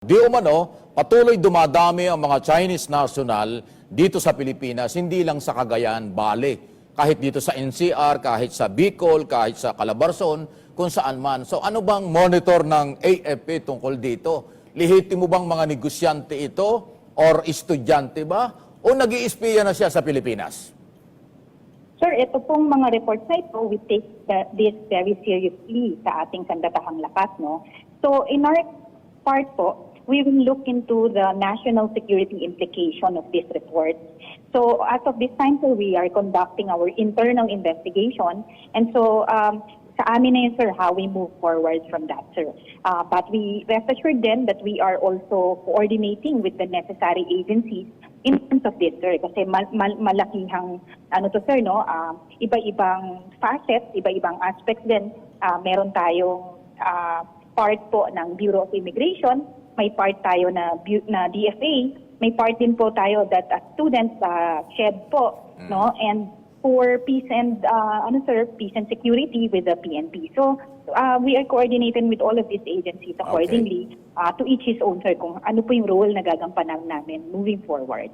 Di umano, patuloy dumadami ang mga Chinese national dito sa Pilipinas, hindi lang sa Cagayan, Bali. Kahit dito sa NCR, kahit sa Bicol, kahit sa Calabarzon, kung saan man. So ano bang monitor ng AFP tungkol dito? Lihitimo bang mga negosyante ito or estudyante ba? O nag iispiya na siya sa Pilipinas? Sir, ito pong mga reports na ito, we take this very seriously sa ating sandatahang lakas. No? So in our part po, we will look into the national security implication of this report. So as of this time, sir, we are conducting our internal investigation. And so um, sa amin na yun, sir, how we move forward from that, sir. Uh, but we rest assured then that we are also coordinating with the necessary agencies in terms of this, sir. Kasi mal- mal- malakihang, ano to, sir, no? ah, iba-ibang facets, iba-ibang aspects din. Ah, meron tayong ah, part po ng Bureau of Immigration, may part tayo na, na DFA, may part din po tayo that as students sa SHED po, no? And for peace and uh, ano sir, peace and security with the PNP. So uh, we are coordinating with all of these agencies accordingly uh, to each his own sir kung ano po yung role na gagampanan namin moving forward.